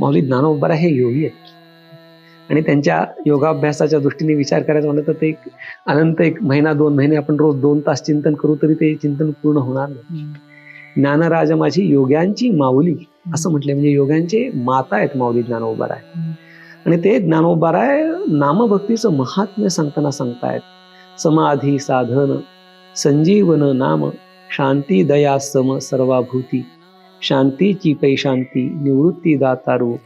माऊली ज्ञानोबरा हे योगी आहेत. आणि त्यांच्या योगाभ्यासाच्या दृष्टीने विचार करायचा म्हणलं तर ते एक अनंत एक महिना दोन महिने आपण रोज दोन तास चिंतन करू तरी ते चिंतन पूर्ण होणार नाही. ज्ञानराज माझी योग्यांची माऊली. असं म्हटलंय म्हणजे योग्यांचे माता आहेत माऊली ज्ञानोबाराय. आणि ते ज्ञानोबाराय नामभक्तीचं महात्म्य सांगताना सांगतायत. समाधी साधन संजीवन नाम शांती दया सम सर्वाभूती. शांतीची पै शांती निवृत्ती दातारू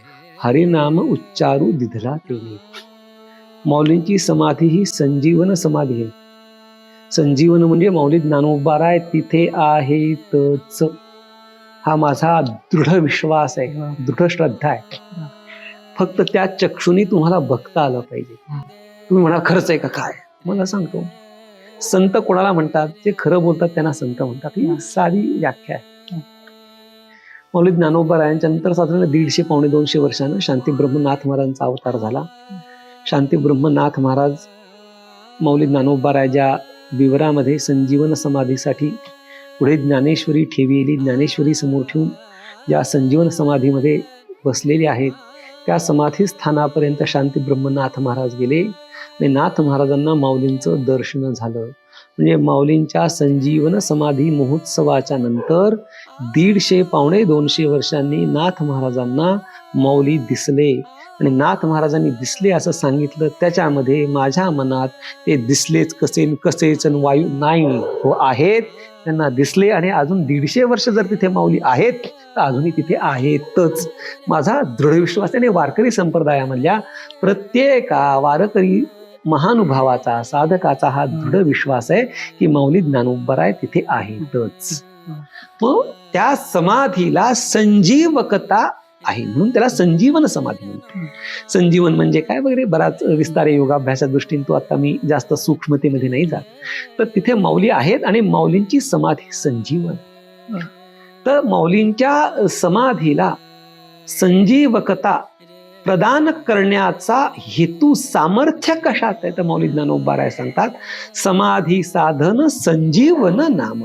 हरिनाम उच्चारू दिधला तेने। माऊलींची समाधी ही संजीवन समाधी आहे। संजीवन म्हणजे माऊली ज्ञानोबाराय तिथे आहेतच। हा माझा दृढ विश्वास आहे दृढ श्रद्धा आहे. फक्त त्या चक्षुनी तुम्हाला बघता आलं पाहिजे। तुम्ही म्हणा खरंच आहे का काय? मला सांगतो। संत कोणाला म्हणतात? जे खरं बोलतात त्यांना संत म्हणतात. ही साधी व्याख्या आहे। मौलिक ज्ञानोबा यांच्या नंतर साधारण दीडशे पावणे दोनशे वर्षानं शांती ब्रह्मनाथ महाराजांचा अवतार झाला. शांती ब्रह्मनाथ महाराज मौलिक ज्ञानोबा राजा विवरामध्ये संजीवन समाधीसाठी पुढे ज्ञानेश्वरी ठेवलेली ज्ञानेश्वरी समोर ठेवून ज्या संजीवन समाधीमध्ये बसलेले आहेत त्या समाधी स्थानापर्यंत शांती ब्रह्मनाथ महाराज गेले. आणि नाथ महाराजांना माऊलींचं दर्शन झालं. म्हणजे माऊलींच्या संजीवन समाधी महोत्सवाच्या नंतर दीडशे पावणे दोनशे वर्षांनी नाथ महाराजांना माऊली दिसले. आणि नाथ महाराजांनी दिसले असं सांगितलं त्याच्यामध्ये माझ्या मनात ते दिसलेच कसे कसेच वायू नाही हो आहेत. त्यांना दिसले आणि अजून दीडशे वर्ष जर तिथे माऊली आहेत तर अजूनही तिथे आहेतच. माझा दृढ विश्वास आणि वारकरी संप्रदायामधल्या प्रत्येक वारकरी महानुभावाचा साधकाचा हा दृढ विश्वास आहे की माऊली ज्ञानोबराय तिथे आहेतच. मग त्या समाधीला संजीवकता आहे म्हणून त्याला संजीवन समाधी म्हणतात. संजीवन म्हणजे काय वगैरे? बराच विस्तार आहे योगाभ्यासा दृष्टीने तो आता मी जास्त सूक्ष्मतेमध्ये नाही जात. तर तिथे माऊली आहेत आणि माऊलींची समाधी संजीवन. तर माऊलींच्या समाधीला संजीवकता प्रदान करण्याचा हेतू सामर्थ्य कशात आहे? तर मौली ज्ञानोबाराय सांगतात समाधी साधन संजीवन नाम.